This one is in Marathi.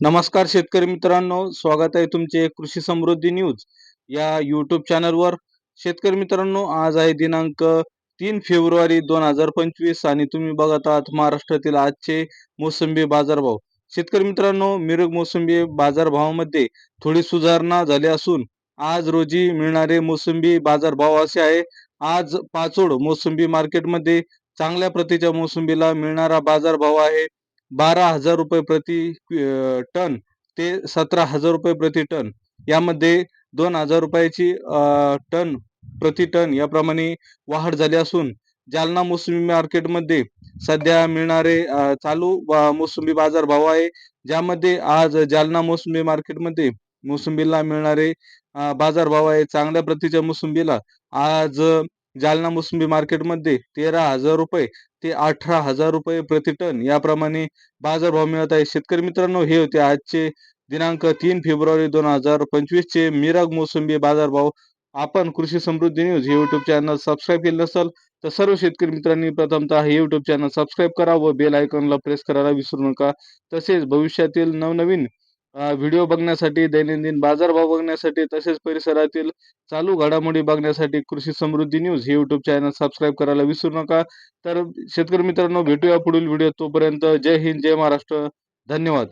नमस्कार शेतकरी मित्रांनो स्वागत आहे तुमचे कृषी समृद्धी न्यूज या यूट्यूब चॅनलवर शेतकरी मित्रांनो आज आहे दिनांक तीन फेब्रुवारी दोन हजार पंचवीस आणि तुम्ही बघत आहात महाराष्ट्रातील आजचे मोसंबी बाजारभाव. शेतकरी मित्रांनो मिरग मोसंबी बाजारभावामध्ये थोडी सुधारणा झाली असून आज रोजी मिळणारे मोसंबी बाजारभाव असे आहे. आज पाचोड मोसंबी मार्केटमध्ये चांगल्या प्रतीच्या मोसंबीला मिळणारा बाजारभाव आहे. बारा हजार रुपये प्रति टन. ते सतरा हजार रुपये प्रति टन. यामध्ये दोन हजार रुपयाची टन प्रति टन याप्रमाणे वाढ झाली असून जालना मोसंबी मार्केटमध्ये सध्या मिळणारे चालू मोसंबी बाजार भाव आहे ज्यामध्ये आज जालना मोसंबी मार्केटमध्ये मोसंबीला मिळणारे बाजार भाव आहे. चांगल्या प्रतीच्या मोसंबीला आज जालना मोसंबी मार्केटमध्ये तेरा हजार रुपये ते अठरा हजार रुपये प्रति टन याप्रमाणे बाजारभाव मिळत आहे. शेतकरी मित्रांनो हे होते आजचे दिनांक तीन फेब्रुवारी दोन हजार पंचवीस चे मिराग मोसंबी बाजारभाव. आपण कृषी समृद्धी न्यूज हे युट्यूब चॅनल सबस्क्राईब केलं नसेल तर सर्व शेतकरी मित्रांनी प्रथमतः हे युट्यूब चॅनल सबस्क्राईब करा व बेल आयकॉनला प्रेस करायला विसरू नका. तसेच भविष्यातील नवनवीन व्हिडिओ बघण्यासाठी दैनंदिन बाजारभाव बघण्यासाठी तसेच परिसरातील चालू घडामोडी बघण्यासाठी कृषी समृद्धी न्यूज हे युट्यूब चॅनल सबस्क्राईब करायला विसरू नका. तर शेतकरी मित्रांनो भेटूया पुढील व्हिडिओ तोपर्यंत. जय हिंद जय महाराष्ट्र. धन्यवाद.